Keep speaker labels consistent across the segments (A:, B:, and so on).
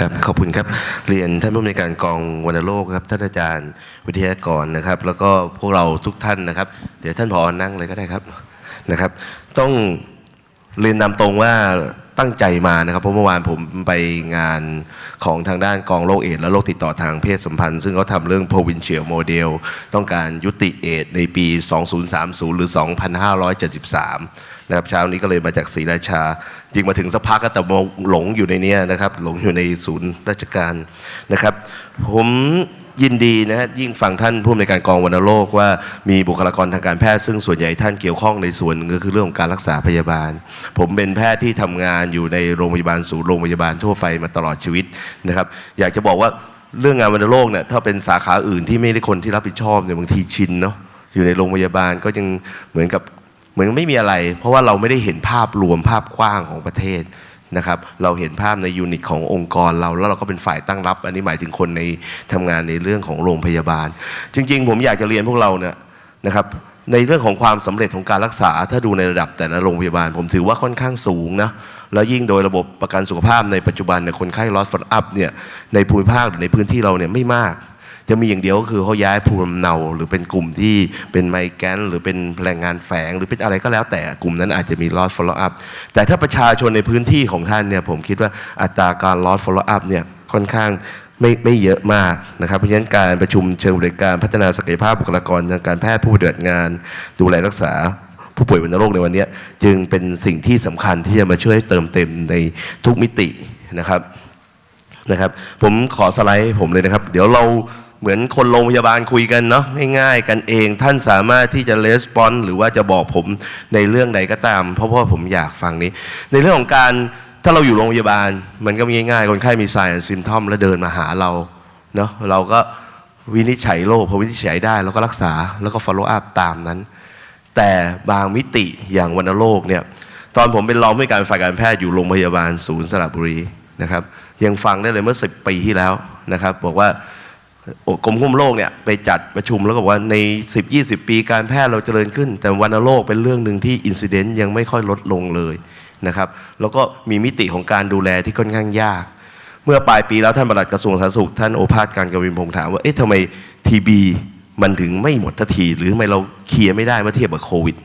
A: ครับขอบคุณครับเรียนท่านผู้อำนวยการกองวัณโรคครับท่านอาจารย์วิทยากรนะครับ แล้วก็พวกเราทุกท่านนะครับ เดี๋ยวท่านผอนั่งเลยก็ได้ครับนะครับ ต้องเรียนนำตรงว่าตั้งใจมานะครับเพราะเมื่อวานผมไปงานของทางด้านกองโรคเอดส์และโรคติดต่อทางเพศสัมพันธ์ ซึ่งเขาทำเรื่อง provincial model ต้องการยุติเอดส์ในปี 2030 หรือ 2573 นะครับเช้านี้ก็เลยมาจากศรีราชาจริงมาถึงสักพักก็แต่มาหลงอยู่ในเนี้ยนะครับ หลงอยู่ในศูนย์ราชการนะครับ ผมยินดีนะฮะยิ่งฟังท่านผู้อำนวยการกองวัณโรคว่ามีบุคลากรทางการแพทย์ซึ่งส่วนใหญ่ท่านเกี่ยวข้องในส่วนก็คือเรื่องของการรักษาพยาบาล ผมเป็นแพทย์ที่ทำงานอยู่ในโรงพยาบาลศูนย์โรงพยาบาลทั่วไปมาตลอดชีวิตนะครับ อยากจะบอกว่าเรื่องงานวัณโรคเนี่ยถ้าเป็นสาขาอื่นที่ไม่ได้คนที่รับผิดชอบเนี่ยบางทีชินเนาะอยู่ในโรงพยาบาลก็ยังเหมือนกับ เหมือนไม่มีอะไร เพราะว่าเราไม่ได้เห็นภาพรวมภาพกว้างของประเทศนะครับเราเห็นภาพในยูนิตขององค์กรเรา แล้วเราก็เป็นฝ่ายตั้งรับ อันนี้หมายถึงคนในทำงานในเรื่องของโรงพยาบาล จริง ๆ ผมอยากจะเรียนพวกเราเนี่ยนะครับในเรื่องของความสำเร็จของการรักษา ถ้าดูในระดับแต่ละโรงพยาบาล ผมถือว่าค่อนข้างสูงนะแล้วยิ่งโดยระบบประกันสุขภาพในปัจจุบันเนี่ยคนไข้ loss follow up เนี่ยในภูมิภาคหรือในพื้นที่เราเนี่ยไม่มาก จะมีอย่างเดียวก็คือเขาย้ายภูมิลำเนา หรือเป็นกลุ่มที่เป็นไมแกนหรือเป็นแรงงานแฝง หรือเป็นอะไรก็แล้วแต่กลุ่มนั้นอาจจะมี loss follow up แต่ถ้าประชาชนในพื้นที่ของท่านเนี่ยผมคิดว่าอัตราการ loss follow up เนี่ยค่อนข้างไม่ไม่เยอะมากนะครับ เพราะฉะนั้นการประชุมเชิงบริการพัฒนาศักยภาพบุคลากรทางการแพทย์ผู้ปฏิบัติงาน ดูแลรักษาผู้ป่วยวัณโรคในวันนี้จึงเป็นสิ่งที่สำคัญที่จะมาช่วยเติมเต็มในทุกมิตินะครับนะครับ ผมขอสไลด์ผมเลยนะครับ เดี๋ยวเรา เหมือนคนโรงพยาบาลคุยกันเนาะง่ายๆ กันเองท่านสามารถที่จะレスปอนหรือว่าจะบอกผมในเรื่องใดก็ตาม เพราะว่าผมอยากฟังนี้ ในเรื่องของการถ้าเราอยู่โรงพยาบาล มันก็ง่ายๆ คนไข้มี sign and symptom แล้วเดินมาหาเราเนาะเราก็วินิจฉัยโรคพอวินิจฉัยได้เราก็รักษาแล้วก็ follow up ตามนั้น แต่บางมิติอย่างวัณโรคเนี่ยตอนผมเป็นรองผู้การฝ่ายการแพทย์อยู่โรงพยาบาลศูนย์สระบุรีนะครับยังฟังได้เลยเมื่อ 10 ปีที่แล้วนะครับบอกว่า กรมควบคุมโรคเนี่ยไปจัดประชุมแล้วก็บอกว่าใน 10-20 ปีการแพทย์เราเจริญขึ้น แต่วัณโรคเป็นเรื่องหนึ่งที่อินซิเดนต์ยังไม่ค่อยลดลงเลยนะครับแล้วก็มีมิติของการดูแลที่ค่อนข้างยาก เมื่อปลายปีแล้วท่านปลัดกระทรวงสาธารณสุข ท่านโอภาสการกวินพงษ์ถามว่าเอ๊ะทำไมทีบีมันถึงไม่หมดทันที หรือทำไมเราเคลียร์ไม่ได้เมื่อเทียบกับโควิด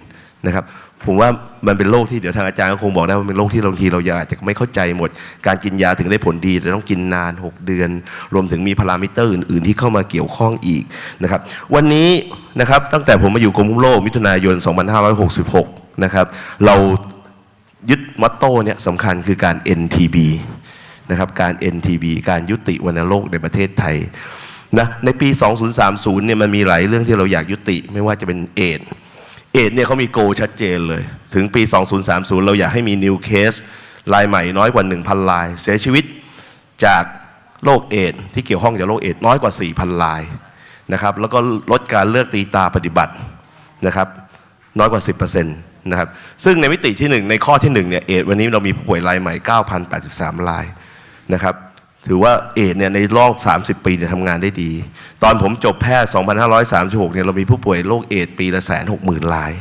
A: นะครับ ผมว่ามันเป็นโรคที่เดี๋ยวทางอาจารย์ก็คงบอกได้ว่าเป็นโรคที่บางทีเรายังอาจจะไม่เข้าใจหมด การกินยาถึงได้ผลดี แต่ต้องกินนาน 6 เดือน รวมถึงมีพารามิเตอร์อื่น ๆ ที่เข้ามาเกี่ยวข้องอีกนะครับวันนี้นะครับตั้งแต่ผมมาอยู่กรมคุมโรคมิถุนายน 2566 นะครับเรายึดมอตโต้เนี่ยสำคัญคือการ NTB นะครับการ NTB การยุติวัณโรคในประเทศไทยนะในปี 2030 เนี่ยมันมีหลายเรื่องที่เราอยากยุติไม่ว่าจะเป็นเอดส เอดเนี่ยเขามีโกชัดเจนเลย ถึงปี 2030 เราอยากให้มีนิวเคสรายใหม่น้อยกว่า 1,000 ราย เสียชีวิตจากโรคเอดที่เกี่ยวข้องกับโรคเอดน้อยกว่า 4,000 รายนะครับแล้วก็ลดการเลือกตีตาปฏิบัตินะครับน้อยกว่า 10%นะครับซึ่งในมิติที่ 1 ในข้อที่1เนี่ยเอดวันนี้เรามีผู้ป่วยรายใหม่ 9,083 รายนะครับถือว่าเอดเนี่ยในรอบ 30 ปีเนี่ยทำงานได้ดี ตอนผมจบแพทย์ 2,536 เนี่ยเรามีผู้ป่วยโรคเอดปีละแสนหกหมื่นราย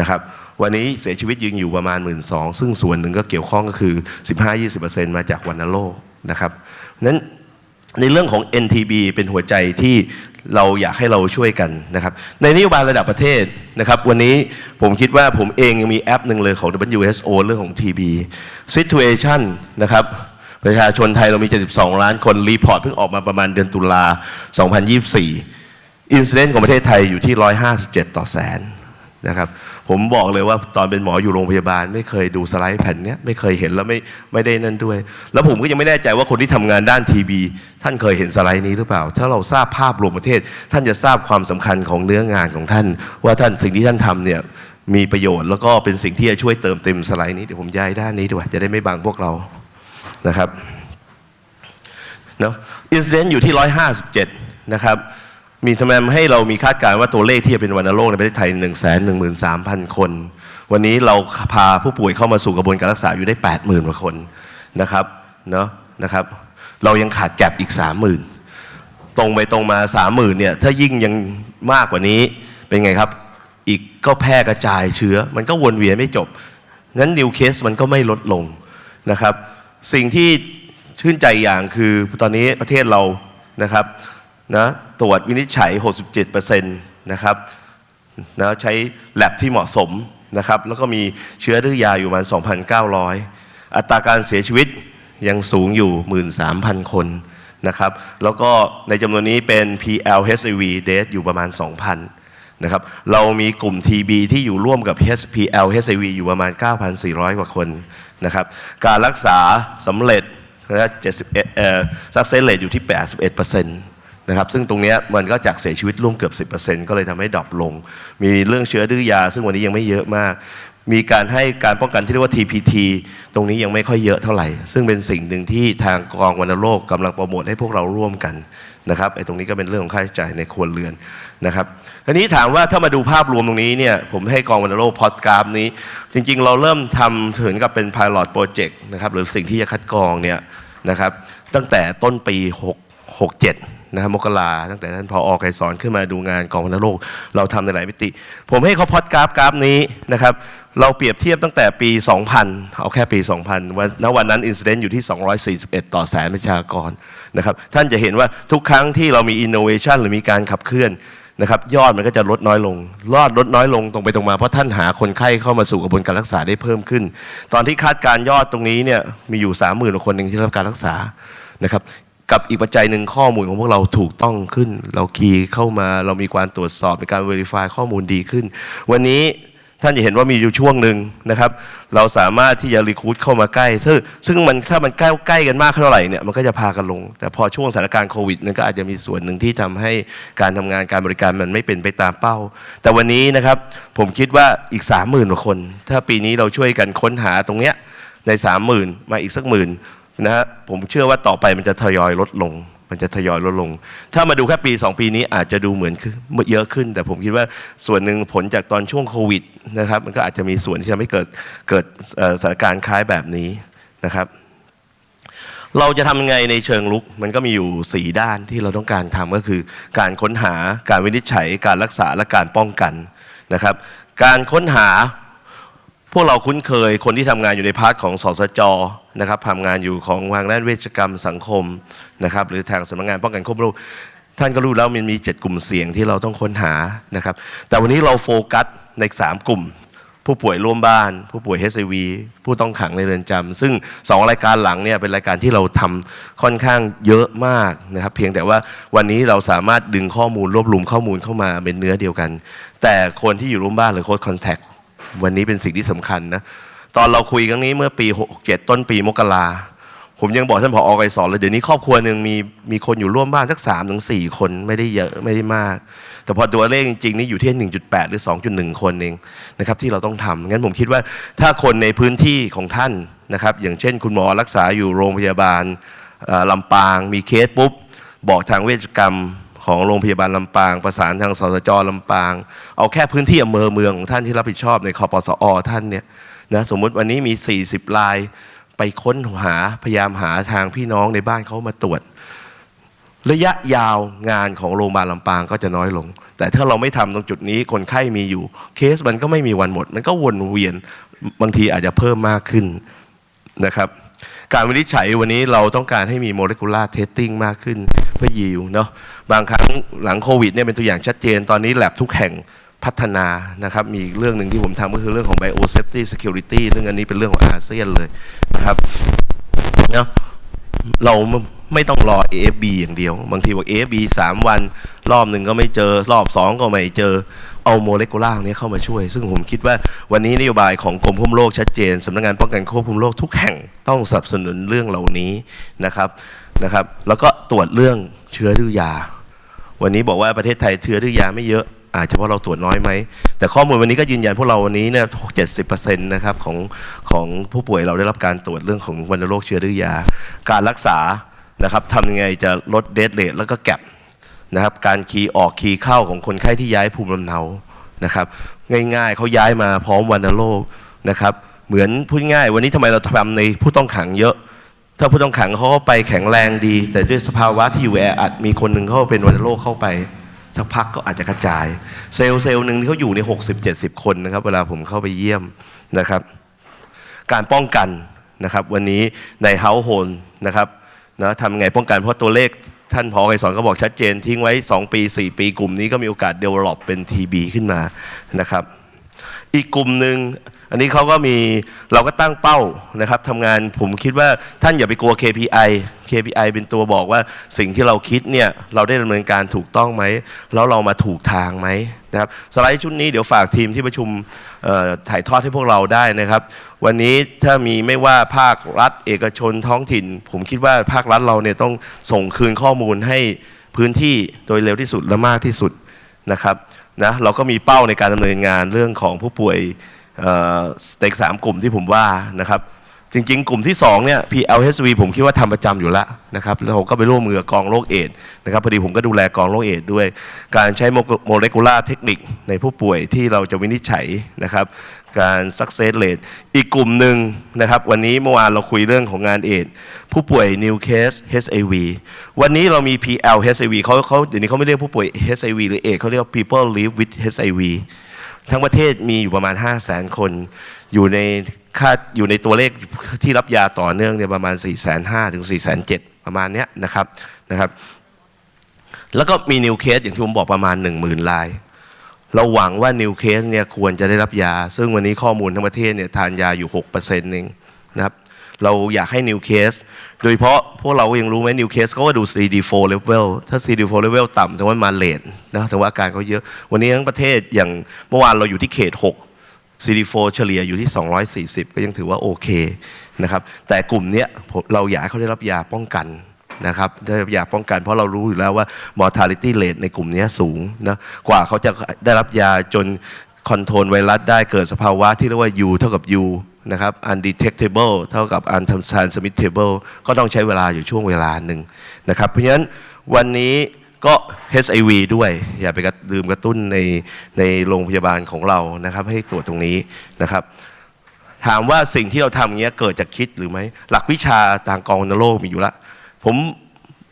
A: นะครับวันนี้เสียชีวิตยืนอยู่ประมาณ 1 2ื่นซึ่งส่วนหนึ่งก็เกี่ยวข้องก็คือ 15-20%มาจากวัณโรคนะครับนั้นในเรื่องของ NTB เป็นหัวใจที่เราอยากให้เราช่วยกันนะครับ ในนโยบายระดับประเทศนะครับ วันนี้ผมคิดว่าผมเองยังมีแอปหนึ่งเลยของ WHO เรื่องของ TB Situation นะครับ ประชาชนไทยเรามี 72 ล้านคนรีพอร์ตเพิ่งออกมาประมาณเดือนตุลา 2024 อินซิเดนต์ของประเทศไทยอยู่ที่ 157 ต่อแสนนะครับผมบอกเลยว่าตอนเป็นหมออยู่โรงพยาบาล ไม่เคยดูสไลด์แผ่นนี้ไม่เคยเห็นแล้วไม่ไม่ได้นั่นด้วย แล้วผมก็ยังไม่แน่ใจว่าคนที่ทำงานด้านทีบีท่านเคยเห็นสไลด์นี้หรือเปล่า ถ้าเราทราบภาพรวมประเทศ ท่านจะทราบความสำคัญของเนื้องานของท่าน ว่าท่านสิ่งที่ท่านทำเนี่ยมีประโยชน์แล้วก็เป็นสิ่งที่จะช่วยเติมเต็มสไลด์นี้เดี๋ยวผมย้ายด้านนี้ดีกว่าจะได้ไม่บังพวกเรา นะครับเนาะอินซิเดนต์อยู่ที่ 157 นะครับ มีทำไมให้เรามีคาดการณ์ว่าตัวเลขที่จะเป็นวัณโรคในประเทศไทย 1 1 3 0 0 0 คน วันนี้เราพาผู้ป่วยเข้ามาสู่กระบวนการรักษาอยู่ได้ 80,000กว่าคนนะครับเนาะนะครับ เรายังขาดแก็บอีก 30,000 ตรงไปตรงมา 30,000เนี่ยถ้ายิ่งยังมากกว่านี้เป็นไงครับ อีกก็แพร่กระจายเชื้อ มันก็วนเวียนไม่จบงั้นนิวเคสมันก็ไม่ลดลงนะครับ สิ่งที่ชื่นใจอย่างคือตอนนี้ประเทศเรานะครับนะตรวจวินิจฉัย 67%นะครับนะใช้แลบที่เหมาะสมนะครับแล้วก็มีเชื้อดื้อยาอยู่ประมาณ 2,900 อัตราการเสียชีวิตยังสูงอยู่ 13,000 คนนะครับแล้วก็ในจำนวนนี้เป็น PL HIV death อยู่ประมาณ 2,000นะครับเรามีกลุ่ม TB ที่อยู่ร่วมกับ HPL HIV อยู่ประมาณ 9,400 กว่าคน นะครับการรักษาสำเร็จนะ71เอ่อ success rate อยู่ที่ 81%นะครับซึ่งตรงนี้มันก็จากเสียชีวิตร่วมเกือบ 10%ก็เลยทำให้ดรอปลง มีเรื่องเชื้อดื้อยา ซึ่งวันนี้ยังไม่เยอะมาก มีการให้การป้องกันที่เรียกว่า TPT ตรงนี้ยังไม่ค่อยเยอะเท่าไหร่ ซึ่งเป็นสิ่งหนึ่งที่ทางกองวัณโรคกำลังโปรโมทให้พวกเราร่วมกันนะครับไอ้ตรงนี้ก็เป็นเรื่องของค่าใช้จ่ายในครัวเรือนนะครับ ทีนี้ถามว่าถ้ามาดูภาพรวมตรงนี้เนี่ยผมให้กองวัณโรคพอดกราฟนี้ จริงๆ เราเริ่มทำถึงกับเป็น pilot project นะครับหรือสิ่งที่จะคัดกรองเนี่ยนะครับตั้งแต่ต้นปี 6 67นะครับมกราตั้งแต่ท่านพออไกรสอนขึ้นมาดูงานกองวัณโรคเราทำในหลายมิติ ผมให้เขาพอดกราฟกราฟนี้นะครับเราเปรียบเทียบตั้งแต่ปี 2000 เอาแค่ปี 2000 วันณวันนั้นอินซิเดนต์อยู่ที่ 241 ต่อแสนประชากรนะครับท่านจะเห็นว่าทุกครั้งที่เรามีอินโนเวชันหรือมีการขับเคลื่อน นะครับยอดมันก็จะลดน้อยลงรอดลดน้อยลงตรงไปตรงมาเพราะท่านหาคนไข้เข้ามาสู่กระบวนการรักษาได้เพิ่มขึ้น ตอนที่คาดการยอดตรงนี้เนี่ยมีอยู่30,000กว่าคนเองที่รับการรักษานะครับกับอีกปัจจัยหนึ่งข้อมูลของพวกเราถูกต้องขึ้น เราคีย์เข้ามาเรามีการตรวจสอบในการ Verify ข้อมูลดีขึ้น วันนี้ ท่านจะเห็นว่ามีอยู่ช่วงหนึ่งนะครับ เราสามารถที่จะรีคูดเข้ามาใกล้ ซึ่งซึ่งมันถ้ามันใกล้ใกล้กันมากเท่าไหร่เนี่ยมันก็จะพากันลง แต่พอช่วงสถานการณ์โควิดมันก็อาจจะมีส่วนหนึ่งที่ทำให้การทำงานการบริการมันไม่เป็นไปตามเป้า แต่วันนี้นะครับผมคิดว่าอีก 30,000กว่าคน ถ้าปีนี้เราช่วยกันค้นหาตรงเนี้ยใน 30,000 มาอีกสักหมื่นนะฮะผมเชื่อว่าต่อไปมันจะทยอยลดลง มันจะทยอยลดลง ถ้ามาดูแค่ปี 2 ปีนี้อาจจะดูเหมือนเยอะขึ้น แต่ผมคิดว่าส่วนหนึ่งผลจากตอนช่วงโควิดนะครับมันก็อาจจะมีส่วนที่ทำให้เกิดเกิดสถานการณ์คล้ายแบบนี้นะครับ เราจะทำยังไงในเชิงลุกมันก็มีอยู่ 4 ด้านที่เราต้องการทำก็คือ การค้นหาการวินิจฉัย การรักษาและการป้องกันนะครับ การค้นหา พวกเราคุ้นเคยคนที่ทำงานอยู่ในพาร์ทของสสจนะครับทำงานอยู่ของทางด้านเวชกรรมสังคมนะครับ หรือทางสำนักงานป้องกันควบคุมโรคท่านก็รู้แล้วมันมี 7 กลุ่มเสี่ยงที่เราต้องค้นหานะครับ แต่วันนี้เราโฟกัสใน 3 กลุ่ม ผู้ป่วยร่วมบ้าน ผู้ป่วย HIV ผู้ต้องขังในเรือนจำซึ่ง 2 รายการหลังเนี่ยเป็นรายการที่เราทำค่อนข้างเยอะมากนะครับ เพียงแต่ว่าวันนี้เราสามารถดึงข้อมูลรวบรวมข้อมูลเข้ามาเป็นเนื้อเดียวกัน แต่คนที่อยู่ร่วมบ้านหรือโค้ดคอนแทค วันนี้เป็นสิ่งที่สำคัญนะตอนเราคุยครั้งนี้เมื่อปี 67 ต้นปีมกราผมยังบอกท่านผออไกสอนเลยเดี๋ยวนี้ครอบครัวหนึ่งมีมีคนอยู่ร่วมบ้านสักสามถึงสี่คนไม่ได้เยอะไม่ได้มาก แต่พอตัวเลขจริงๆนี่อยู่ที่ 1.8 หรือ 2.1 คนเองนะครับที่เราต้องทำงั้นผมคิดว่าถ้าคนในพื้นที่ของท่านนะครับอย่างเช่น คุณหมอรักษาอยู่โรงพยาบาลลำปาง มีเคสปุ๊บ บอกทางเวชกรรม ของโรงพยาบาลลำปาง ประสานทางสสจลำปาง เอาแค่พื้นที่อำเภอเมืองของท่านที่รับผิดชอบในคอปสอท่านเนี่ยนะสมมุติวันนี้มี 40รายไปค้นหาพยายามหาทางพี่น้องในบ้านเขามาตรวจ ระยะยาวงานของโรงพยาบาลลำปางก็จะน้อยลง แต่ถ้าเราไม่ทำตรงจุดนี้คนไข้มีอยู่ เคสมันก็ไม่มีวันหมด มันก็วนเวียนบางทีอาจจะเพิ่มมากขึ้นนะครับ การวินิจฉัยวันนี้เราต้องการให้มี molecular testing มากขึ้นเพื่อยิวเนาะบางครั้งหลังโควิดเนี่ยเป็นตัวอย่างชัดเจน ตอนนี้แลบทุกแห่งพัฒนานะครับ มีอีกเรื่องหนึ่งที่ผมทำก็คือเรื่องของ biosafety security ซึ่งอันนี้เป็นเรื่องของอาเซียนเลยนะครับเนาะเราไม่ต้องรอ AFB อย่างเดียว บางทีบอก AFB 3 วัน รอบหนึ่งก็ไม่เจอ รอบ 2 ก็ไม่เจอ เอาโมเลกุล่านี้เข้ามาช่วย ซึ่งผมคิดว่าวันนี้นโยบายของกรมควบคุมโรคชัดเจนสำนักงานป้องกันควบคุมโรคทุกแห่งต้องสนับสนุนเรื่องเหล่านี้นะครับนะครับ แล้วก็ตรวจเรื่องเชื้อดื้อยา วันนี้บอกว่าประเทศไทยเชื้อดื้อยาไม่เยอะอาจจะเพราะเราตรวจน้อยไหม แต่ข้อมูลวันนี้ก็ยืนยันพวกเราวันนี้เนี่ยเจ็ดสิบเปอร์เซ็นต์นะครับของของผู้ป่วยเราได้รับการตรวจเรื่องของวัณโรคเชื้อดื้อยา การรักษานะครับทำยังไงจะลดเดทเลทแล้วก็แก็บ นะครับการคีย์ออกคีย์เข้าของคนไข้ที่ย้ายภูมิลำเนานะครับ ง่ายๆเขาย้ายมาพร้อมวัณโรคนะครับ เหมือนพูดง่าย วันนี้ทำไมเราทำในผู้ต้องขังเยอะ ถ้าผู้ต้องขังเขาไปแข็งแรงดี แต่ด้วยสภาวะที่อยู่แออัดมีคนหนึ่งเขาเป็นวัณโรคเข้าไปสักพักก็อาจจะกระจาย เซลล์เซลล์หนึ่งที่เขาอยู่ใน60 70 คนนะครับ เวลาผมเข้าไปเยี่ยมนะครับ การป้องกันนะครับ วันนี้ในเฮาโฮนนะครับนะทำไงป้องกันเพราะตัวเลข ท่านพอไกรสอนก็บอกชัดเจนทิ้งไว้ 2 ปี 4 ปีกลุ่มนี้ก็มีโอกาสเดเวลลอปเป็น TB ขึ้นมานะครับ อีกกลุ่มหนึ่งอันนี้เขาก็มีเราก็ตั้งเป้านะครับทำงานผมคิดว่าท่านอย่าไปกลัว KPI KPI เป็นตัวบอกว่าสิ่งที่เราคิดเนี่ยเราได้ดำเนินการถูกต้องไหมแล้วเรามาถูกทางไหมนะครับสไลด์ชุดนี้เดี๋ยวฝากทีมที่ประชุมถ่ายทอดให้พวกเราได้นะครับ วันนี้ถ้ามีไม่ว่าภาครัฐ เอกชนท้องถิ่น ผมคิดว่าภาครัฐเราเนี่ยต้องส่งคืนข้อมูลให้พื้นที่โดยเร็วที่สุดและมากที่สุด นะครับนะเราก็มีเป้าในการดำเนินงานเรื่องของผู้ป่วยสเต็กสามกลุ่มที่ผมว่านะครับจริงๆ กลุ่มที่2เนี่ย PLHV ผมคิดว่าทำประจำอยู่แล้วนะครับแล้วผมก็ไปร่วมมือกับกองโรคเอดนะครับพอดีผมก็ดูแลกองโรคเอดด้วย การใช้โมเลกุลาเทคนิคในผู้ป่วยที่เราจะวินิจฉัยนะครับ การ success rate อีกกลุ่มหนึ่งนะครับ วันนี้เมื่อวานเราคุยเรื่องของงานเอดผู้ป่วย new case HIV วันนี้เรามี PL HIV เขาเขาเดี๋ยวนี้เขาไม่เรียกผู้ป่วย HIV หรือเอดเขาเรียก people live with HIV ทั้งประเทศมีอยู่ประมาณ 5 0 0แสนคนอยู่ในค่าอยู่ในตัวเลขที่รับยาต่อเนื่องเนี่ยประมาณ 4 5 0 0 0ถึง 4 7 0 0 0ประมาณเนี้ยนะครับนะครับ แล้วก็มีนิวเคสอย่างที่ผมบอกประมาณ 1 0,000ราย เราหวังว่านิวเคสเนี่ยควรจะได้รับยา ซึ่งวันนี้ข้อมูลทั้งประเทศเนี่ยทานยาอยู่ 6%เองนะครับเราอยากให้นิวเคสโดยเฉพาะพวกเราก็ยังรู้ไหมนิวเคสเขาก็ดู CD4 level ถ้า CD4 level ต่ำแสดงว่ามาเลทนะแสดงว่าอาการเขาเยอะ วันนี้ทั้งประเทศอย่างเมื่อวานเราอยู่ที่เขต 6 CD4 เฉลี่ยอยู่ที่ 240 ก็ยังถือว่าโอเคนะครับแต่กลุ่มเนี้ยเราอยากให้เขาได้รับยาป้องกัน นะครับได้รับยากป้องกันเพราะเรารู้อยู่แล้วว่า mortality rate ในกลุ่มนี้สูงนะกว่าเขาจะได้รับยาจนคอนโทรลไวรัสได้เกิดสภาวะที่เรียกว่า U เท่ากับ U นะครับ undetectable เท่ากับ untransmittable ก็ต้องใช้เวลาอยู่ช่วงเวลาหนึ่งนะครับ เพราะฉะนั้นวันนี้ก็ HIV ด้วย อย่าไปกระดืมกระตุ้นในในโรงพยาบาลของเรานะครับ ให้ตรวจตรงนี้นะครับ ถามว่าสิ่งที่เราทำอย่างเงี้ยเกิดจากคิดหรือไม่หลักวิชาทางกองวัณโรคมีอยู่แล้ว ผม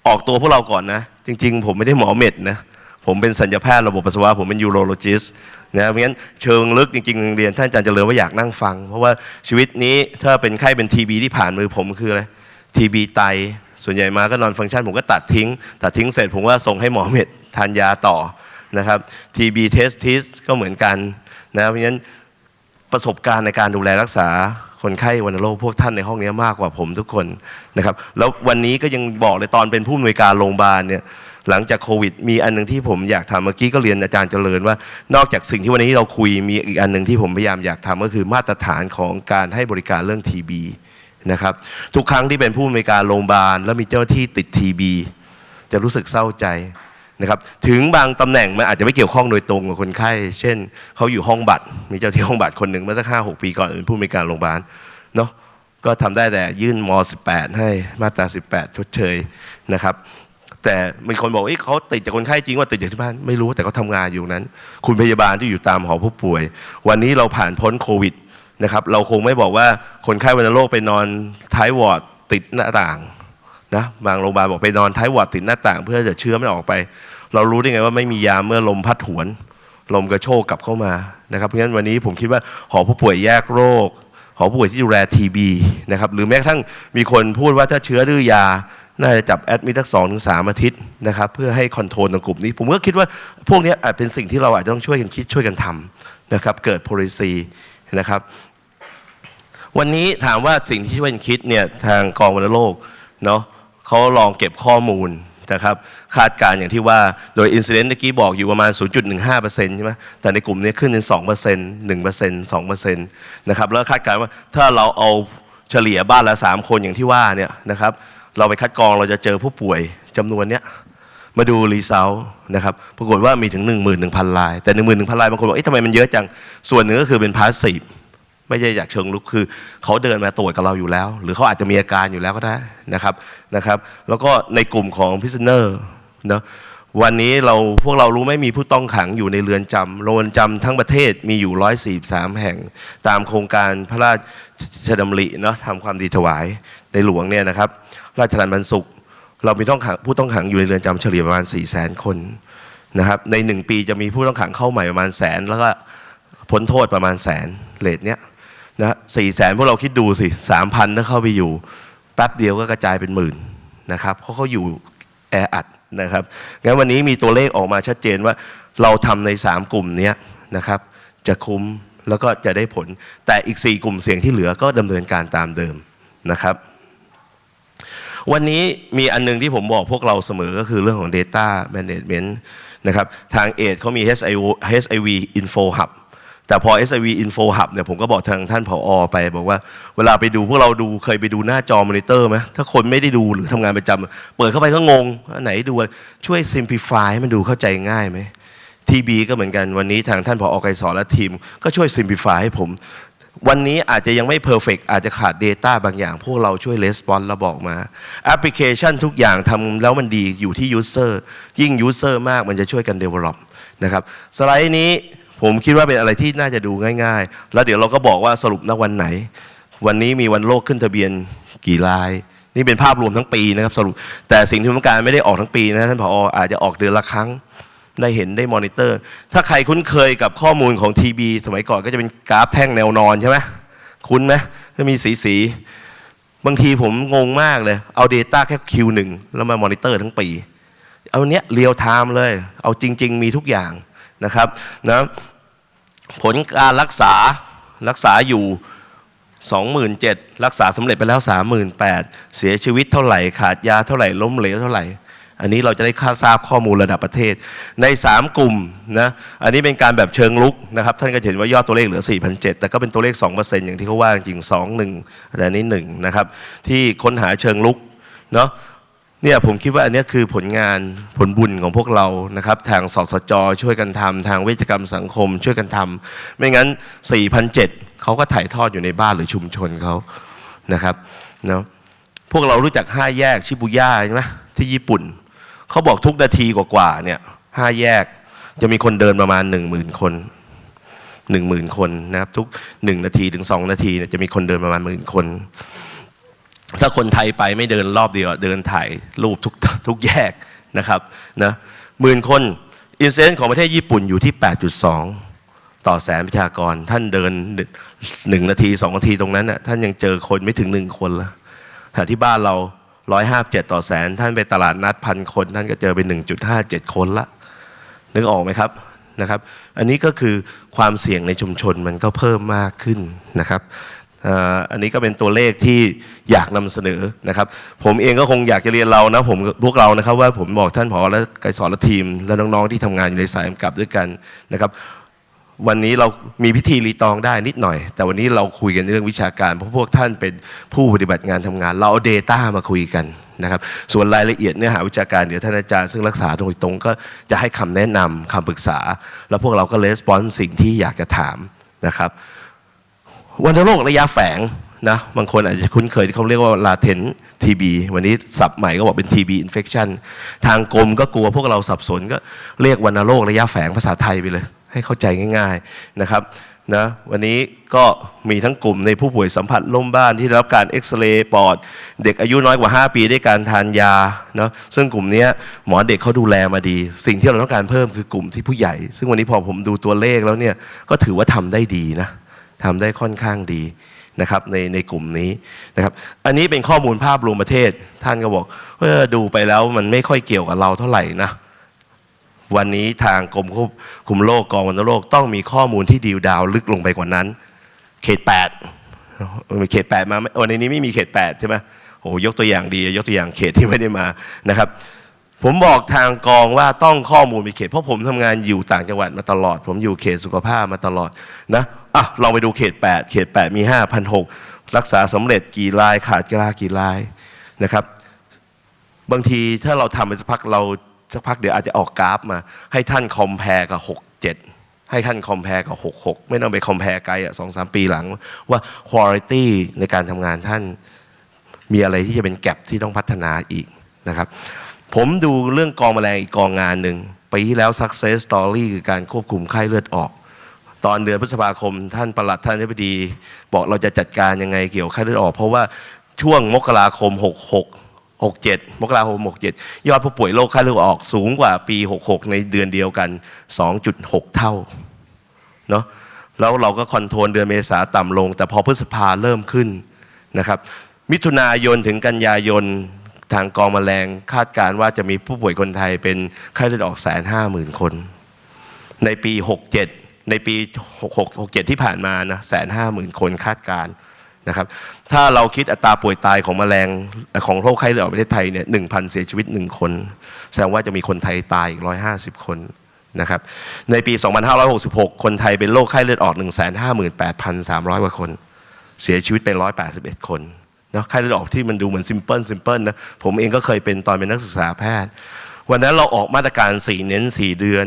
A: ออกตัวพวกเราก่อนนะ จริง ๆ ผมไม่ได้หมอเม็ดนะผมเป็นสัญญาแพทย์ระบบปัสสาวะผมเป็นยูโรโลจิสต์นะเพราะงั้นเชิงลึกจริงๆเรียนท่านอาจารย์เจริญว่าอยากนั่งฟัง เพราะว่าชีวิตนี้ถ้าเป็นไข้เป็นทีบีที่ผ่านมือผมคืออะไรทีบีไต ส่วนใหญ่มาก็นอนฟังก์ชันผมก็ตัดทิ้ง ตัดทิ้งเสร็จผมก็ส่งให้หมอเม็ดทานยาต่อนะครับทีบีเทสทิสก็เหมือนกันนะเพราะงั้นประสบการณ์ในการดูแลรักษา คนไข้วัณโรคพวกท่านในห้องนี้มากกว่าผมทุกคนนะครับ แล้ววันนี้ก็ยังบอกเลยตอนเป็นผู้อำนวยการโรงพยาบาลเนี่ยหลังจากโควิด มีอันหนึ่งที่ผมอยากทำเมื่อกี้ก็เรียนอาจารย์เจริญว่า นอกจากสิ่งที่วันนี้เราคุยมีอีกอันหนึ่งที่ผมพยายามอยากทำก็คือมาตรฐานของการให้บริการเรื่องทีบีนะครับทุกครั้งที่เป็นผู้อำนวยการโรงพยาบาลแล้วมีเจ้าหน้าที่ติดทีบีจะรู้สึกเศร้าใจ นะครับถึงบางตำแหน่งมันอาจจะไม่เกี่ยวข้องโดยตรงกับคนไข้ เช่นเขาอยู่ห้องบัตร มีเจ้าที่ห้องบัตรคนหนึ่งเมื่อสักห้าหกปีก่อนเป็นผู้อำนวยการโรงพยาบาลเนาะก็ทำได้แต่ยื่นม 18 ให้มาตรา 18 ชดเชยนะครับ แต่มีคนบอกเอ้ยเขาติดจากคนไข้จริงว่าติดจากที่บ้านไม่รู้แต่เขาทำงานอยู่นั้น คุณพยาบาลที่อยู่ตามหอผู้ป่วย วันนี้เราผ่านพ้นโควิดนะครับเราคงไม่บอกว่าคนไข้วัณโรคไปนอนท้ายวอร์ดติดหน้าต่าง นะบางโรงพยาบาลบอกไปนอนท้ายวอร์ดติดหน้าต่าง เพื่อจะเชื้อไม่ออกไป เรารู้ได้ไงว่าไม่มียาเมื่อลมพัดหวน ลมกระโชกกลับเข้ามานะครับเพราะฉะนั้นวันนี้ผมคิดว่าหอผู้ป่วยแยกโรคหอผู้ป่วยที่ดูแลทีบีนะครับหรือแม้กระทั่งมีคนพูดว่าถ้าเชื้อดื้อยาน่าจะจับแอดมิทักสองถึงสามอาทิตย์นะครับเพื่อให้คอนโทรลตรงกลุ่มนี้ ผมก็คิดว่าพวกนี้อาจเป็นสิ่งที่เราอาจจะต้องช่วยกันคิดช่วยกันทำนะครับเกิด policy นะครับวันนี้ถามว่าสิ่งที่ช่วยกันคิดเนี่ยทางกองวัณโรคเนาะ เขาลองเก็บข้อมูลนะครับคาดการอย่างที่ว่าโดยอินซิเดนต์เมื่อกี้บอกอยู่ประมาณ 0.15%ใช่ไหมแต่ในกลุ่มนี้ขึ้นเป็น 2% 1% 2%นะครับแล้วคาดการว่าถ้าเราเอาเฉลี่ยบ้านละ 3 คนอย่างที่ว่าเนี่ยนะครับเราไปคัดกรองเราจะเจอผู้ป่วยจำนวนเนี้ยมาดูรีเซลนะครับปรากฏว่ามีถึง 11,000ลาย แต่ 11,000ลายบางคนบอกเอ๊ะทำไมมันเยอะจัง ส่วนหนึ่งก็คือเป็นพาสซีฟ ไม่ใช่อยากเชิงลุกคือเขาเดินมาตรวจกับเราอยู่แล้ว หรือเขาอาจจะมีอาการอยู่แล้วก็ได้นะครับนะครับ แล้วก็ในกลุ่มของพิซเนอร์เนาะวันนี้เราพวกเรารู้ไหม่มีผู้ต้องขังอยู่ในเรือนจำโรงเรือนจำทั้งประเทศมีอยู่ 143 แห่ง ตามโครงการพระราชดำริเนาะทำความดีถวายในหลวงเนี่ยนะครับ ราชทานบรรสุขเรามีต้องขังผู้ต้องขังอยู่ในเรือนจำเฉลี่ยประมาณ 4 0 0 0 0 0 คนนะครับใน 1 ปีจะมีผู้ต้องขังเข้าใหม่ประมาณแสน แล้วก็พ้นโทษประมาณแสนเลทเนี้ย นะสี่แสนพวกเราคิดดูสิสามพันถ้าเข้าไปอยู่แป๊บเดียวก็กระจายเป็นหมื่นนะครับเพราะเขาอยู่แออัดนะครับงั้นวันนี้มีตัวเลขออกมาชัดเจนว่าเราทำใน 3 กลุ่มนี้นะครับจะคุ้มแล้วก็จะได้ผล แต่อีก 4 กลุ่มเสี่ยงที่เหลือก็ดำเนินการตามเดิมนะครับ วันนี้มีอันหนึงที่ผมบอกพวกเราเสมอก็คือเรื่องของ Data Management นะครับทางเอดเขามี HIV Info Hub แต่พอ HIV Info Hub เนี่ยผมก็บอกทางท่านผออไป บอกว่าเวลาไปดูพวกเราดูเคยไปดูหน้าจอมอนิเตอร์ไหมถ้าคนไม่ได้ดูหรือทำงานประจำเปิดเข้าไปก็งงอันไหนดูช่วย simplify ให้มันดูเข้าใจง่ายไหมทีบีก็เหมือนกันวันนี้ทางท่านผอไกรสอนและทีม ก็ช่วย simplify ให้ผม วันนี้อาจจะยังไม่ perfect อาจจะขาด Data บางอย่าง พวกเราช่วย response แล้วบอกมาแอปพลิเคชันทุกอย่างทำแล้วมันดีอยู่ที่ user ยิ่ง user มากมันจะช่วยกัน develop นะครับสไลด์นี้ ผมคิดว่าเป็นอะไรที่น่าจะดูง่าย ๆ แล้วเดี๋ยวเราก็บอกว่าสรุปณวันไหน วันนี้มีวันโลกขึ้นทะเบียนกี่ราย นี่เป็นภาพรวมทั้งปีนะครับสรุป แต่สิ่งที่ผมการไม่ได้ออกทั้งปีนะท่านผออาจจะออกเดือนละครั้งได้เห็นได้มอนิเตอร์ ถ้าใครคุ้นเคยกับข้อมูลของทีบีสมัยก่อนก็จะเป็นกราฟแท่งแนวนอนใช่ไหมคุ้นไหมจะมีสีสีๆบางทีผมงงมากเลย เอา Data แค่คิวหนึ่งแล้วมามอนิเตอร์ทั้งปี เอาเนี้ยเรียลไทม์เลย เอาจริง ๆ มีทุกอย่าง นะครับนะผลการรักษารักษาอยู่ 27,000 รักษาสำเร็จไปแล้ว 38,000 เสียชีวิตเท่าไหร่ ขาดยาเท่าไหร่ ล้มเหลวเท่าไหร่ อันนี้เราจะได้ค่าทราบข้อมูลระดับประเทศ ใน 3 กลุ่มนะอันนี้เป็นการแบบเชิงลุกนะครับ ท่านก็เห็นว่ายอดตัวเลขเหลือ 4,700 แต่ก็เป็นตัวเลข 2%อย่างที่เขาว่าจริง 2 1 แต่อันนี้1นะครับที่ค้นหาเชิงลุกเนาะ เนี่ยผมคิดว่าอันนี้คือผลงานผลบุญของพวกเรานะครับ ทางสสจช่วยกันทำทางเวชกรรมสังคมช่วยกันทำไม่งั้น4,700เขาก็ถ่ายทอดอยู่ในบ้านหรือชุมชนเขานะครับเนาะพวกเรารู้จักห้าแยกชิบุย่าใช่ไหมที่ญี่ปุ่น เขาบอกทุกนาทีกว่าๆเนี่ยห้าแยกจะมีคนเดินประมาณ 1 0,000 คนหนึ่งหมื่นคนนะครับทุกหนึ่งนาทีถึงสองนาทีเนี่ยจะมีคนเดินประมาณหมื่นคน ถ้าคนไทยไปไม่เดินรอบเดียวเดินถ่ายรูปทุกทุกแยกนะครับนะหมื่นคนอินเซนต์ของประเทศญี่ปุ่นอยู่ที่ 8.2 ต่อแสนประชากร ท่านเดินหนึ่งนาทีสองนาทีตรงนั้นน่ะท่านยังเจอคนไม่ถึงหนึ่งคนละแต่ที่บ้านเรา 157 ต่อแสน ท่านไปตลาดนัดพันคน ท่านก็เจอไป 1.57 คนละนึกออกไหมครับนะครับ อันนี้ก็คือความเสี่ยงในชุมชนมันก็เพิ่มมากขึ้นนะครับ อันนี้ก็เป็นตัวเลขที่อยากนำเสนอนะครับ ผมเองก็คงอยากจะเรียนเรานะผมพวกเรานะครับ ว่าผมบอกท่านผอและไกรสอนและทีม และน้องๆที่ทำงานอยู่ในสายกำกับด้วยกันนะครับ วันนี้เรามีพิธีรีตองได้นิดหน่อย แต่วันนี้เราคุยกันเรื่องวิชาการ เพราะพวกท่านเป็นผู้ปฏิบัติงานทำงาน เราเอา Data มาคุยกันนะครับ ส่วนรายละเอียดเนื้อหาวิชาการเดี๋ยวท่านอาจารย์ซึ่งรักษาตรงตรงก็จะให้คำแนะนำคำปรึกษา แล้วพวกเราก็レスปอนสิ่งที่อยากจะถามนะครับ วัณโรคระยะแฝงนะบางคนอาจจะคุ้นเคยที่เขาเรียกว่า latent TB วันนี้ศัพท์ใหม่ก็บอกเป็น TB infection ทางกรมก็กลัวพวกเราสับสนก็เรียกวัณโรคระยะแฝงภาษาไทยไปเลย ให้เข้าใจง่าย ๆนะครับนะวันนี้ก็มีทั้งกลุ่มในผู้ป่วยสัมผัสล่มบ้านที่ได้รับการเอ็กซเรย์ปอด เด็กอายุน้อยกว่า 5 ปีได้การทานยาเนาะซึ่งกลุ่มนี้หมอเด็กเขาดูแลมาดี สิ่งที่เราต้องการเพิ่มคือกลุ่มที่ผู้ใหญ่ ซึ่งวันนี้พอผมดูตัวเลขแล้วเนี่ยก็ถือว่าทำได้ดีนะ ทำได้ค่อนข้างดีนะครับในในกลุ่มนี้นะครับ อันนี้เป็นข้อมูลภาพรวมประเทศ ท่านก็บอกเออดูไปแล้วมันไม่ค่อยเกี่ยวกับเราเท่าไหร่นะวันนี้ทางกรมควบคุมโรคกองวัณโรคต้องมีข้อมูลที่ดีลดาวลึกลงไปกว่านั้น เขตแปดเขตแปดมาวันนี้ไม่มีเขตแปดใช่ไหมโอ้ยกตัวอย่างดี ยกตัวอย่างเขตที่ไม่ได้มานะครับ ผมบอกทางกองว่าต้องข้อมูลมีเขต เพราะผมทำงานอยู่ต่างจังหวัดมาตลอด ผมอยู่เขตสุขภาพมาตลอดนะ อะลองไปดูเขต 8 เขต 8 มี 5,600 รักษาสำเร็จกี่รายขาดกีฬากี่รายนะครับ บางทีถ้าเราทำไปสักพักเราสักพักเดี๋ยวอาจจะออกกราฟมา ให้ท่านคอมเพลกับ 67 ให้ท่านคอมเพลกับ 66 ไม่ต้องไปคอมเพลไกลอะสองสามปีหลังว่าคุณภาพในการทำงานท่านมีอะไรที่จะเป็นแกลบที่ต้องพัฒนาอีกนะครับ ผมดูเรื่องกองแมลงอีกกองงานหนึ่งปีที่แล้ว success story คือการควบคุมไข้เลือดออก ตอนเดือนพฤษภาคมท่านประหลัดท่านอธิบดี บอกเราจะจัดการยังไงเกี่ยวกับไข้เลือดออก เพราะว่าช่วงมกราคม 66 67 มกราคม 67 ยอดผู้ป่วยโรคไข้เลือดออกสูงกว่าปี 66 ในเดือนเดียวกัน 2.6 เท่าเนาะแล้วเราก็คอนโทรลเดือนเมษาต่ำลง แต่พอพฤษภาเริ่มขึ้นนะครับ มิถุนายนถึงกันยายนทางกองแมลงคาดการณ์ว่าจะมีผู้ป่วยคนไทยเป็นไข้เลือดออกแสนห้าหมื่นคน ในปี 67 ในปี 66 67 ที่ผ่านมานะแสนห้าหมื่นคนคาดการณ์นะครับ ถ้าเราคิดอัตราป่วยตายของแมลงของโรคไข้เลือดออกประเทศไทยเนี่ยหนึ่งพันเสียชีวิต1คน แสดงว่าจะมีคนไทยตายอีก150คนนะครับ ในปี 2566 คนไทยเป็นโรคไข้เลือดออก 158,300 กว่าคน เสียชีวิตไป 181 คนเนะไข้เลือดออกที่มันดูเหมือนซิมเพิลซิมเพิลนะ ผมเองก็เคยเป็นตอนเป็นนักศึกษาแพทย์ วันนั้นเราออกมาตรการ 4 เน้น 4 เดือน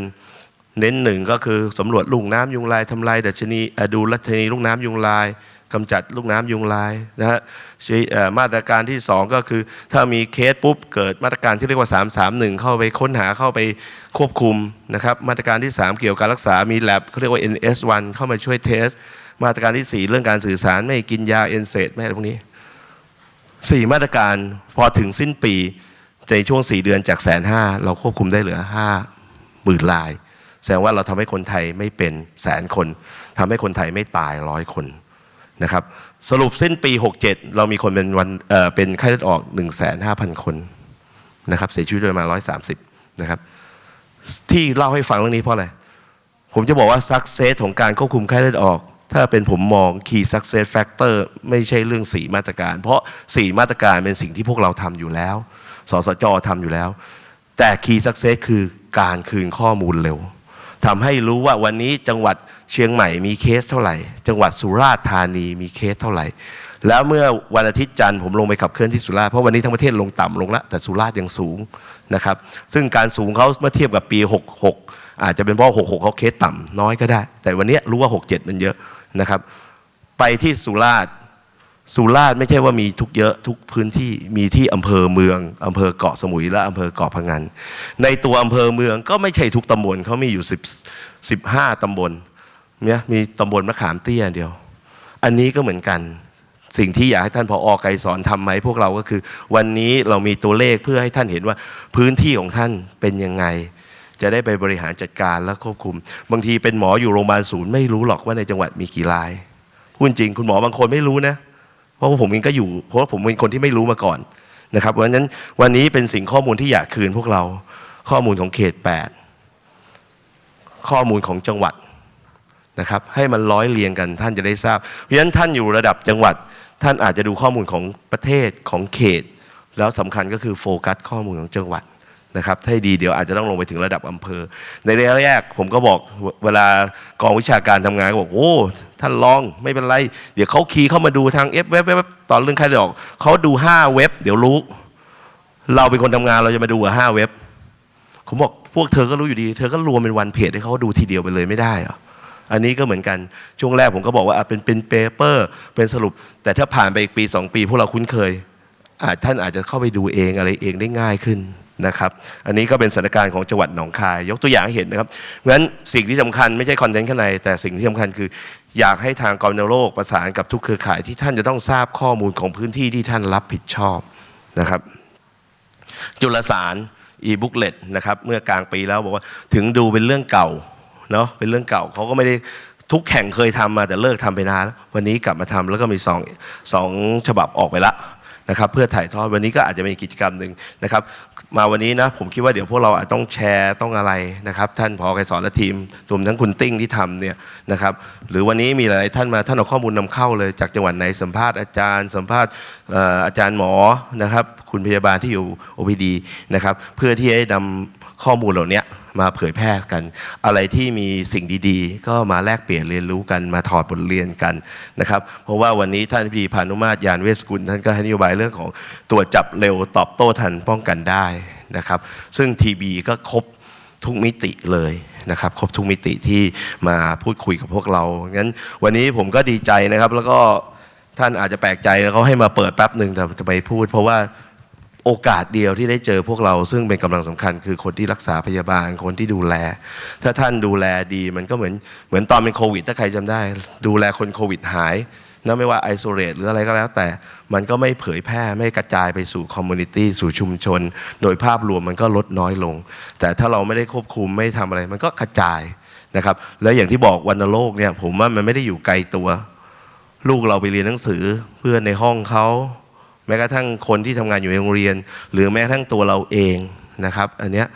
A: เน้นหนึ่งก็คือสำรวจลูกน้ำยุงลายทำลายดัชนีดูรัชนีลูกน้ำยุงลายกำจัดลูกน้ำยุงลายนะฮะมาตรการที่ 2 ก็คือ ถ้ามีเคสปุ๊บเกิดมาตรการที่เรียกว่า 331 เข้าไปค้นหาเข้าไปควบคุมนะครับมาตรการที่ 3 เกี่ยวกับการรักษามี lab เขาเรียกว่า NS1 เข้ามาช่วยเทส มาตรการที่ 4 เรื่องการสื่อสารไม่กินยาเอนเซดไม่อะไรพวกนี้สี่มาตรการพอถึงสิ้นปีในช่วง 4 เดือนจากแสนห้าเราควบคุมได้เหลือห้าหมื่นลาย แสดงว่าเราทำให้คนไทยไม่เป็นแสนคนทำให้คนไทยไม่ตายร้อยคนนะครับสรุปสิ้นปี 67 เรามีคนเป็นวันเอ่อเป็นไข้เลือดออก 1 5 0 0 0 คนนะครับเสียชีวิตประมาณ 130นะครับที่เล่าให้ฟังเรื่องนี้เพราะอะไร ผมจะบอกว่า success ของการควบคุมไข้เลือดออก ถ้าเป็นผมมอง key success factor ไม่ใช่เรื่อง4มาตรการ เพราะ4มาตรการเป็นสิ่งที่พวกเราทำอยู่แล้ว สสจทำอยู่แล้ว แต่ key success คือการคืนข้อมูลเร็ว ทำให้รู้ว่าวันนี้จังหวัดเชียงใหม่มีเคสเท่าไหร่ จังหวัดสุราษฎร์ธานีมีเคสเท่าไหร่ แล้วเมื่อวันอาทิตย์จันทร์ผมลงไปขับเคลื่อนที่สุราษฎร์เพราะวันนี้ทั้งประเทศลงต่ำลงล้วแต่สุราษฎร์ยังสูงนะครับ ซึ่งการสูงเขาเมื่อเทียบกับปี 66 อาจจะเป็นเพราะ 66 เขาเคสต่ำน้อยก็ได้ แต่วันนี้รู้ว่า 67 มันเยอะนะครับ ไปที่สุราษฎร์ สุราษฎร์ไม่ใช่ว่ามีทุกเยอะทุกพื้นที่มีที่อำเภอเมืองอำเภอเกาะสมุยและอำเภอเกาะพะงัน ในตัวอำเภอเมืองก็ไม่ใช่ทุกตำบลเขามีอยู่10 15ตำบลเนี่ยมีตำบลมะขามเตี้ยเดียว อันนี้ก็เหมือนกัน สิ่งที่อยากให้ท่านผออไกรสอนทำไหมพวกเราก็คือ วันนี้เรามีตัวเลขเพื่อให้ท่านเห็นว่าพื้นที่ของท่านเป็นยังไงจะได้ไปบริหารจัดการและควบคุม บางทีเป็นหมออยู่โรงพยาบาลศูนย์ไม่รู้หรอกว่าในจังหวัดมีกี่รายพูดจริงคุณหมอบางคนไม่รู้นะ เพราะว่าผมเองก็อยู่ เพราะว่าผมเป็นคนที่ไม่รู้มาก่อนนะครับเพราะฉะนั้นวันนี้เป็นสิ่งข้อมูลที่อยากคืนพวกเราข้อมูลของเขต 8 ข้อมูลของจังหวัดนะครับให้มันร้อยเรียงกันท่านจะได้ทราบ เพราะฉะนั้นท่านอยู่ระดับจังหวัด ท่านอาจจะดูข้อมูลของประเทศของเขต แล้วสำคัญก็คือโฟกัสข้อมูลของจังหวัด นะครับถ้าดีเดี๋ยวอาจจะต้องลงไปถึงระดับอำเภอ ในระยะแรกผมก็บอกเวลากองวิชาการทำงานก็บอกโอ้ท่านลองไม่เป็นไร เดี๋ยวเขาคีย์เข้ามาดูทางเอฟเว็บเว็บตอนเรื่องใครดอกเขาดู 5 เว็บ เดี๋ยวรู้ เราเป็นคนทำงานเราจะมาดูกับ5เว็บ ผมบอกพวกเธอก็รู้อยู่ดี เธอก็รวมเป็นวันเพจให้เขาดูทีเดียวไปเลยไม่ได้เหรออันนี้ก็เหมือนกันช่วงแรกผมก็บอกว่าอะเป็นเป็นเปเปอร์เป็นสรุป แต่ถ้าผ่านไปอีกปี 2 ปี พวกเราคุ้นเคยท่านอาจจะเข้าไปดูเองอะไรเองได้ง่ายขึ้น นะครับ อันนี้ก็เป็นสถานการณ์ของจังหวัดหนองคาย ยกตัวอย่างให้เห็นนะครับงั้นสิ่งที่สำคัญไม่ใช่คอนเทนต์ข้างในแต่สิ่งที่สำคัญคือ อยากให้ทางกรมนโรคประสานกับทุกเครือข่ายที่ท่านจะต้องทราบข้อมูลของพื้นที่ที่ท่านรับผิดชอบนะครับ จุลสารอีบุ๊กเลตนะครับเมื่อกลางปีแล้วบอกว่าถึงดูเป็นเรื่องเก่าเนาะเป็นเรื่องเก่าเขาก็ไม่ได้ทุกแข่งเคยทำมาแต่เลิกทำไปนานแล้ววันนี้กลับมาทำแล้วก็มีสองสองฉบับออกไปละ นะครับเพื่อถ่ายทอดวันนี้ก็อาจจะมีกิจกรรมหนึ่งนะครับมาวันนี้นะผมคิดว่าเดี๋ยวพวกเราอาจต้องแชร์ต้องอะไรนะครับ ท่านพอไกรสอนและทีมรวมทั้งคุณติ้งที่ทำเนี่ยนะครับหรือวันนี้มีหลายท่านมาท่านเอาข้อมูลนำเข้าเลย จากจังหวัดไหนสัมภาษณ์อาจารย์สัมภาษณ์เอ่ออาจารย์หมอนะครับคุณพยาบาลที่อยู่ OPD นะครับเพื่อที่จะนำข้อมูลเหล่านี้ มาเผยแพร่กัน อะไรที่มีสิ่งดีๆ ก็มาแลกเปลี่ยนเรียนรู้กันมาถอดบทเรียนกันนะครับ เพราะว่าวันนี้ท่านพีพานุมาตรยานเวสกุลท่านก็ให้นโยบายเรื่องของตรวจจับเร็วตอบโต้ทันป้องกันได้นะครับ ซึ่ง TB ก็ครบทุกมิติเลยนะครับครบทุกมิติที่มาพูดคุยกับพวกเรางั้นวันนี้ผมก็ดีใจนะครับ แล้วก็ท่านอาจจะแปลกใจแล้วเขาให้มาเปิดแป๊บหนึ่งแต่จะไปพูด เพราะว่า โอกาสเดียวที่ได้เจอพวกเราซึ่งเป็นกำลังสำคัญ คือคนที่รักษาพยาบาลคนที่ดูแล ถ้าท่านดูแลดีมันก็เหมือนเหมือนตอนเป็นโควิด ถ้าใครจำได้ ดูแลคนโควิดหายนะไม่ว่าไอโซเลตหรืออะไรก็แล้ว แต่มันก็ไม่เผยแพร่ไม่กระจายไปสู่คอมมูนิตี้สู่ชุมชน โดยภาพรวมมันก็ลดน้อยลง แต่ถ้าเราไม่ได้ควบคุมไม่ทำอะไร มันก็กระจายนะครับ แล้วอย่างที่บอกวันโลกเนี่ยผมว่ามันไม่ได้อยู่ไกลตัว ลูกเราไปเรียนหนังสือเพื่อนในห้องเขา ม้กระทั่งคนที่ทำงานอยู่ในโรงเรียน หรือแม้กระทั่งตัวเราเองนะครับ อันเนี้ย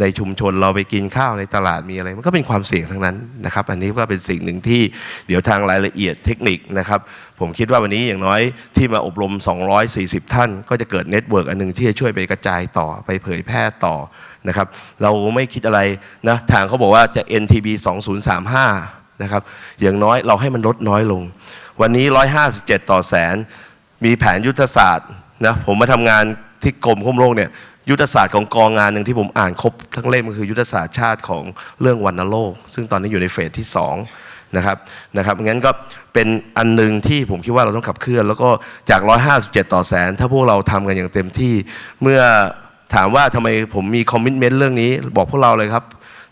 A: ในชุมชนเราไปกินข้าวในตลาดมีอะไร มันก็เป็นความเสี่ยงทั้งนั้นนะครับ อันนี้ก็เป็นสิ่งหนึ่งที่เดี๋ยวทางรายละเอียดเทคนิคนะครับ ผมคิดว่าวันนี้อย่างน้อยที่มาอบรม 240 ท่าน ก็จะเกิดเน็ตเวิร์กอันหนึ่งที่จะช่วยไปกระจายต่อไปเผยแพร่ต่อนะครับ เราไม่คิดอะไรนะทางเขาบอกว่าจะ NTB 2035นะครับอย่างน้อยเราให้มันลดน้อยลง วันนี้ 157 ต่อแสน มีแผนยุทธศาสตร์นะผมมาทำงานที่กรมควบโรคเนี่ยยุทธศาสตร์ของกองงานหนึ่งที่ผมอ่านครบทั้งเล่มก็คือยุทธศาสตร์ชาติของเรื่องวันโรคซึ่งตอนนี้อยู่ในเฟสที่2นะครับนะครับงั้นก็เป็นอันหนึ่งที่ผมคิดว่าเราต้องขับเคลื่อน แล้วก็จาก 157 ต่อแสน ถ้าพวกเราทำกันอย่างเต็มที่เมื่อถามว่าทำไมผมมีคอมมิชเมนต์เรื่องนี้ บอกพวกเราเลยครับ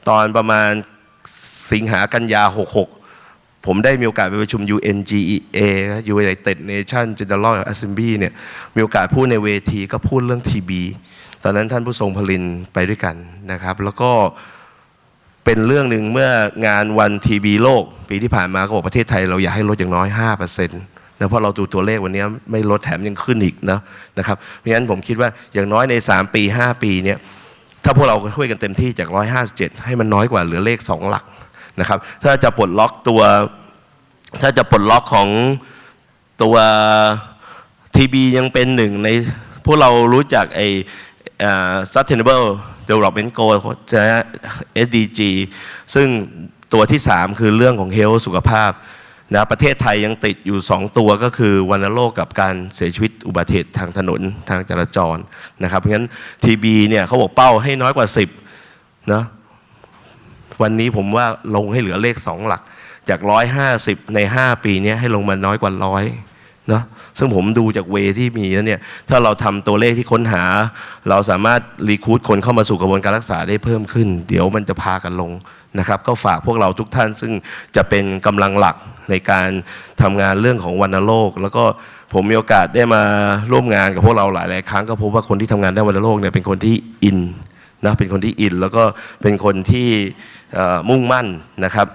A: ตอนประมาณสิงหากันยา 66 ผมได้มีโอกาสไปประชุม UNGEA United Nations General Assembly เนี่ยมีโอกาสพูดในเวทีก็พูดเรื่อง TB ตอนนั้นท่านผู้ทรงพลินไปด้วยกันนะครับ แล้วก็เป็นเรื่องหนึ่งเมื่องานวันทีบีโลก ปีที่ผ่านมาก็บอกประเทศไทยเราอยากให้ลดอย่างน้อย 5%นะเพราะเราดูตัวเลขวันนี้ไม่ลดแถมยังขึ้นอีกนะนะครับเพราะฉะนั้นผมคิดว่าอย่างน้อยใน 3 ปี 5 ปีเนี่ยถ้าพวกเราช่วยกันเต็มที่จาก 157 ให้มันน้อยกว่าเหลือเลข 2 หลัก นะครับ ถ้าจะปลดล็อกตัว ถ้าจะปลดล็อกของตัวทีบียังเป็นหนึ่งในพวกเรารู้จักไอ้ sustainable development goal นะ SDG ซึ่งตัวที่ 3 คือเรื่องของ health สุขภาพนะประเทศไทยยังติดอยู่ 2 ตัวก็คือวัณโรคกับการเสียชีวิตอุบัติเหตุทางถนนทางจราจรนะครับเพราะฉะนั้นทีบีเนี่ยเขาบอกเป้าให้น้อยกว่า 10นะ วันนี้ผมว่าลงให้เหลือเลข2หลัก จาก 150 ใน 5 ปีนี้ให้ลงมาน้อยกว่าร้อยเนาะซึ่งผมดูจากเวที่มีแล้วเนี่ย ถ้าเราทำตัวเลขที่ค้นหา เราสามารถรีคูดคนเข้ามาสู่กระบวนการรักษาได้เพิ่มขึ้น เดี๋ยวมันจะพากันลงนะครับ ก็ฝากพวกเราทุกท่านซึ่งจะเป็นกำลังหลักในการทำงานเรื่องของวัณโรค แล้วก็ผมมีโอกาสได้มาร่วมงานกับพวกเราหลายๆครั้งก็พบว่าคนที่ทำงานด้านวัณโรคเนี่ยเป็นคนที่อินนะเป็นคนที่อิน แล้วก็เป็นคนที่ มุ่งมั่นนะครับ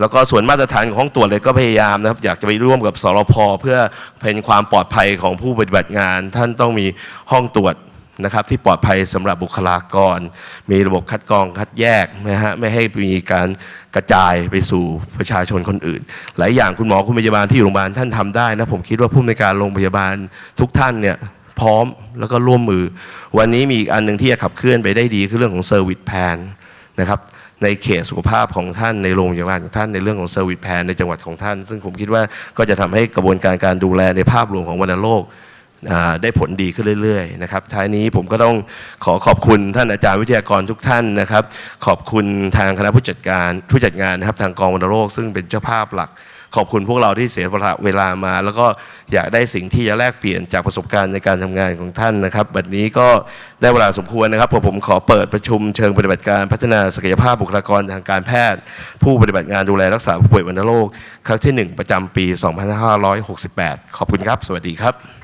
A: แล้วก็ส่วนมาตรฐานของห้องตรวจเลยก็พยายามนะครับอยากจะไปร่วมกับสรพเพื่อเป็นความปลอดภัยของผู้ปฏิบัติงาน ท่านต้องมีห้องตรวจนะครับที่ปลอดภัยสำหรับบุคลากร มีระบบคัดกรองคัดแยกนะฮะไม่ให้มีการกระจายไปสู่ประชาชนคนอื่น หลายอย่างคุณหมอคุณพยาบาลที่อยู่โรงพยาบาลท่านทำได้นะผมคิดว่าผู้ในการโรงพยาบาลทุกท่านเนี่ยพร้อมแล้วก็ร่วมมือ วันนี้มีอีกอันหนึ่งที่จะขับเคลื่อนไปได้ดีคือเรื่องของเซอร์วิสแพนนะครับ ในเขตสุขภาพของท่านในโรงพยาบาลของท่านในเรื่องของเซอร์วิสแพนในจังหวัดของท่าน ซึ่งผมคิดว่าก็จะทำให้กระบวนการการดูแลในภาพรวมของวัณโรคได้ผลดีขึ้นเรื่อยๆนะครับท้ายนี้ผมก็ต้องขอขอบคุณท่านอาจารย์วิทยากรทุกท่านนะครับ ขอบคุณทางคณะผู้จัดการผู้จัดงานนะครับทางกองวัณโรคซึ่งเป็นเจ้าภาพหลัก ขอบคุณพวกเราที่เสียเวลามา แล้วก็อยากได้สิ่งที่จะแลกเปลี่ยนจากประสบการณ์ในการทำงานของท่านนะครับ บัดนี้ก็ได้เวลาสมควรนะครับผมผมขอเปิดประชุมเชิงปฏิบัติการพัฒนาศักยภาพบุคลากรทางการแพทย์ ผู้ปฏิบัติงานดูแลรักษาผู้ป่วยวัณโรคครั้งที่ 1 ประจำปี 2568 ขอบคุณครับ สวัสดีครับ